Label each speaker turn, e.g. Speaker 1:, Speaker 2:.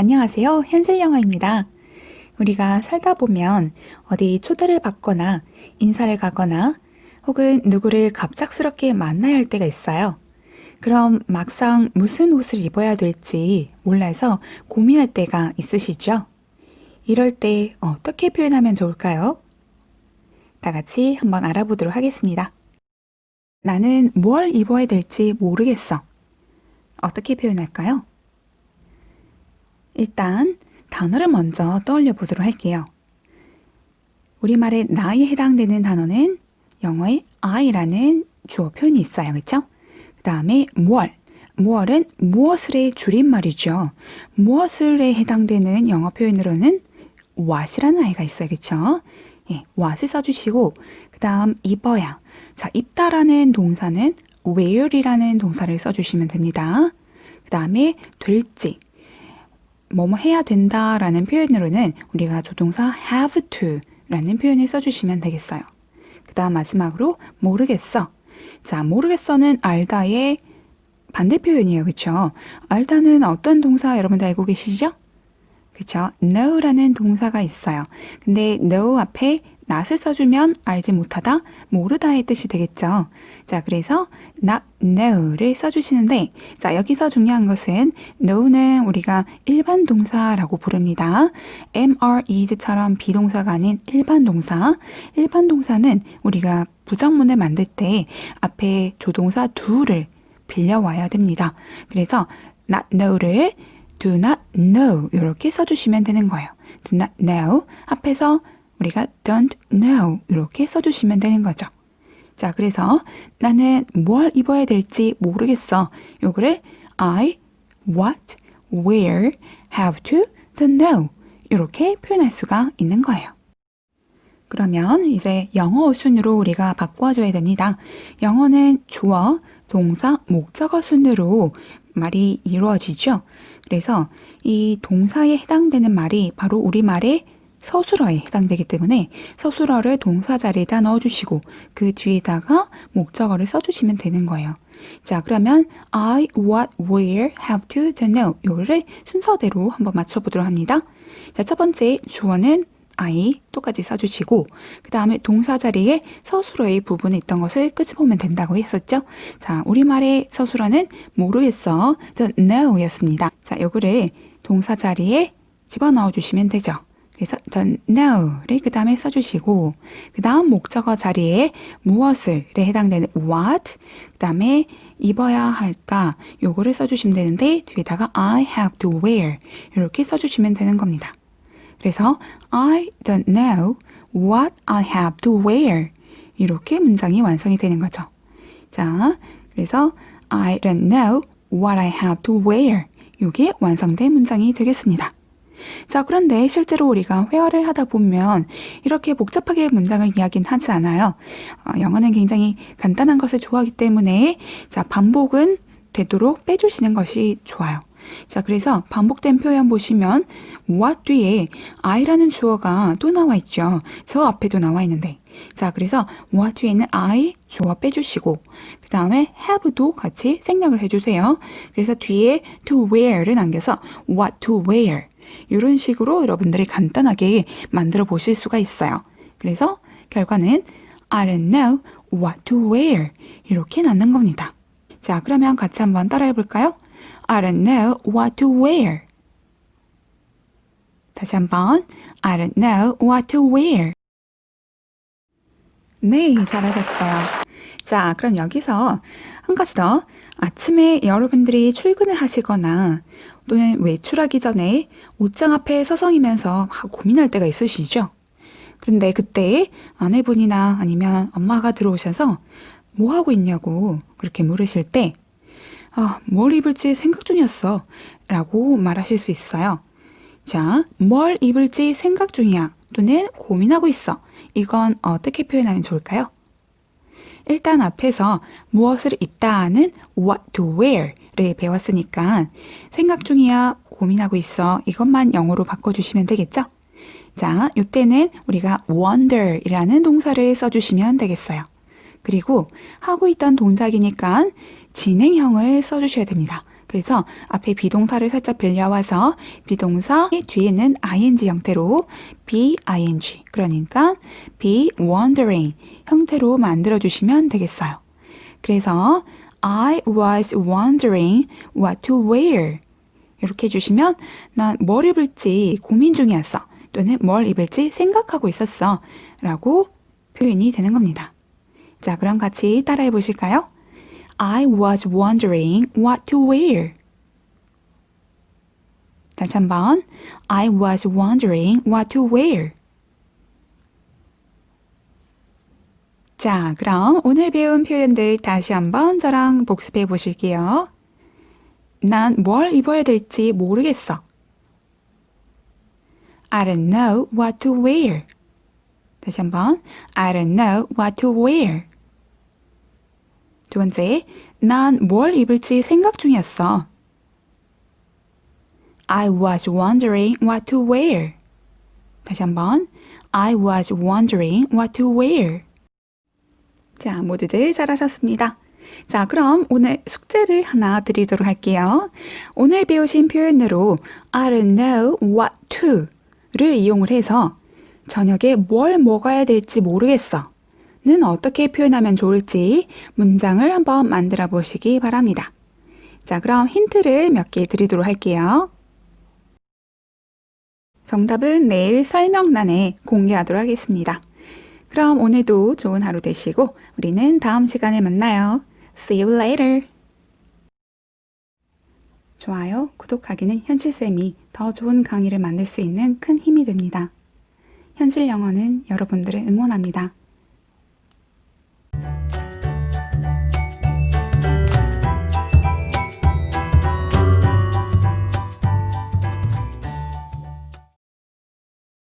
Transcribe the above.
Speaker 1: 안녕하세요. 현실 영어입니다. 우리가 살다 보면 어디 초대를 받거나 인사를 가거나 혹은 누구를 갑작스럽게 만나야 할 때가 있어요. 그럼 막상 무슨 옷을 입어야 될지 몰라서 고민할 때가 있으시죠? 이럴 때 어떻게 표현하면 좋을까요? 다 같이 한번 알아보도록 하겠습니다. 나는 뭘 입어야 될지 모르겠어. 어떻게 표현할까요? 일단 단어를 먼저 떠올려 보도록 할게요. 우리말의 나에 해당되는 단어는 영어의 I라는 주어 표현이 있어요. 그렇죠? 그 다음에 무얼. 무얼은 무엇을의 줄임말이죠. 무엇을에 해당되는 영어 표현으로는 what이라는 아이가 있어요. 그렇죠? 예, what을 써주시고 그 다음 입어야. 자, 입다라는 동사는 wear이라는 동사를 써주시면 됩니다. 그 다음에 될지. 뭐뭐 해야 된다라는 표현으로는 우리가 조동사 have to라는 표현을 써주시면 되겠어요. 그 다음 마지막으로 모르겠어. 자, 모르겠어는 알다의 반대 표현이에요. 그쵸? 알다는 어떤 동사 여러분들 알고 계시죠? 그쵸? know라는 동사가 있어요. 근데 know 앞에 not을 써주면 알지 못하다, 모르다의 뜻이 되겠죠. 자, 그래서 not know를 써주시는데, 자, 여기서 중요한 것은 know는 우리가 일반 동사라고 부릅니다. are, is처럼 비동사가 아닌 일반 동사. 일반 동사는 우리가 부정문을 만들 때 앞에 조동사 do를 빌려와야 됩니다. 그래서 not know를 do not know 이렇게 써주시면 되는 거예요. do not know 앞에서 우리가 don't know 이렇게 써주시면 되는 거죠. 자, 그래서 나는 뭘 입어야 될지 모르겠어. 요거를 I, what, where, have to, don't know 이렇게 표현할 수가 있는 거예요. 그러면 이제 영어 순으로 우리가 바꿔줘야 됩니다. 영어는 주어, 동사, 목적어 순으로 말이 이루어지죠. 그래서 이 동사에 해당되는 말이 바로 우리말의 서술어에 해당되기 때문에 서술어를 동사 자리에다 넣어주시고 그 뒤에다가 목적어를 써주시면 되는 거예요. 자, 그러면 I, what, where, have to, to know 요를 순서대로 한번 맞춰보도록 합니다. 자, 첫 번째 주어는 I 똑같이 써주시고 그 다음에 동사 자리에 서술어의 부분에 있던 것을 끄집어오면 된다고 했었죠. 자, 우리말의 서술어는 모르겠어, the know였습니다. 자, 요거를 동사 자리에 집어넣어 주시면 되죠. 그래서 the know를 그 다음에 써주시고 그 다음 목적어 자리에 무엇을에 해당되는 what 그 다음에 입어야 할까 요거를 써주시면 되는데 뒤에다가 I have to wear 이렇게 써주시면 되는 겁니다. 그래서 I don't know what I have to wear 이렇게 문장이 완성이 되는 거죠. 자, 그래서 I don't know what I have to wear 이게 완성된 문장이 되겠습니다. 자, 그런데 실제로 우리가 회화를 하다 보면 이렇게 복잡하게 문장을 이야기는 하지 않아요. 어, 영어는 굉장히 간단한 것을 좋아하기 때문에 자, 반복은 되도록 빼주시는 것이 좋아요. 자, 그래서 반복된 표현 보시면 what 뒤에 I라는 주어가 또 나와 있죠. 저 앞에도 나와 있는데. 자, 그래서 what 뒤에는 I 주어 빼주시고 그 다음에 have도 같이 생략을 해주세요. 그래서 뒤에 to wear를 남겨서 what to wear 이런 식으로 여러분들이 간단하게 만들어 보실 수가 있어요. 그래서 결과는 I don't know what to wear 이렇게 남는 겁니다. 자, 그러면 같이 한번 따라해 볼까요? I don't know what to wear. 다시 한번 I don't know what to wear. 네, 잘하셨어요. 자, 그럼 여기서 한 가지 더. 아침에 여러분들이 출근을 하시거나 또는 외출하기 전에 옷장 앞에 서성이면서 막 고민할 때가 있으시죠? 그런데 그때 아내분이나 아니면 엄마가 들어오셔서 뭐 하고 있냐고 그렇게 물으실 때, 아, 뭘 입을지 생각 중이었어. 라고 말하실 수 있어요. 자, 뭘 입을지 생각 중이야. 또는 고민하고 있어. 이건 어떻게 표현하면 좋을까요? 일단 앞에서 무엇을 입다는 what to wear를 배웠으니까 생각 중이야, 고민하고 있어. 이것만 영어로 바꿔주시면 되겠죠? 자, 이때는 우리가 wonder이라는 동사를 써주시면 되겠어요. 그리고 하고 있던 동작이니까 진행형을 써주셔야 됩니다. 그래서 앞에 비동사를 살짝 빌려와서 비동사 뒤에는 ing 형태로 be-ing 그러니까 be wondering 형태로 만들어 주시면 되겠어요. 그래서 I was wondering what to wear 이렇게 해주시면 난 뭘 입을지 고민 중이었어 또는 뭘 입을지 생각하고 있었어 라고 표현이 되는 겁니다. 자 그럼 같이 따라해 보실까요? I was wondering what to wear. 다시 한번 I was wondering what to wear. 자, 그럼 오늘 배운 표현들 다시 한번 저랑 복습해 보실게요. 난 뭘 입어야 될지 모르겠어. I don't know what to wear. 다시 한번 I don't know what to wear. 두 번째, 난 뭘 입을지 생각 중이었어. I was wondering what to wear. 다시 한번 I was wondering what to wear. 자, 모두들 잘하셨습니다. 자, 그럼 오늘 숙제를 하나 드리도록 할게요. 오늘 배우신 표현으로 I don't know what to를 이용을 해서 저녁에 뭘 먹어야 될지 모르겠어. 는 어떻게 표현하면 좋을지 문장을 한번 만들어 보시기 바랍니다. 자, 그럼 힌트를 몇 개 드리도록 할게요. 정답은 내일 설명란에 공개하도록 하겠습니다. 그럼 오늘도 좋은 하루 되시고 우리는 다음 시간에 만나요. See you later. 좋아요, 구독하기는 현실쌤이 더 좋은 강의를 만들 수 있는 큰 힘이 됩니다. 현실 영어는 여러분들을 응원합니다.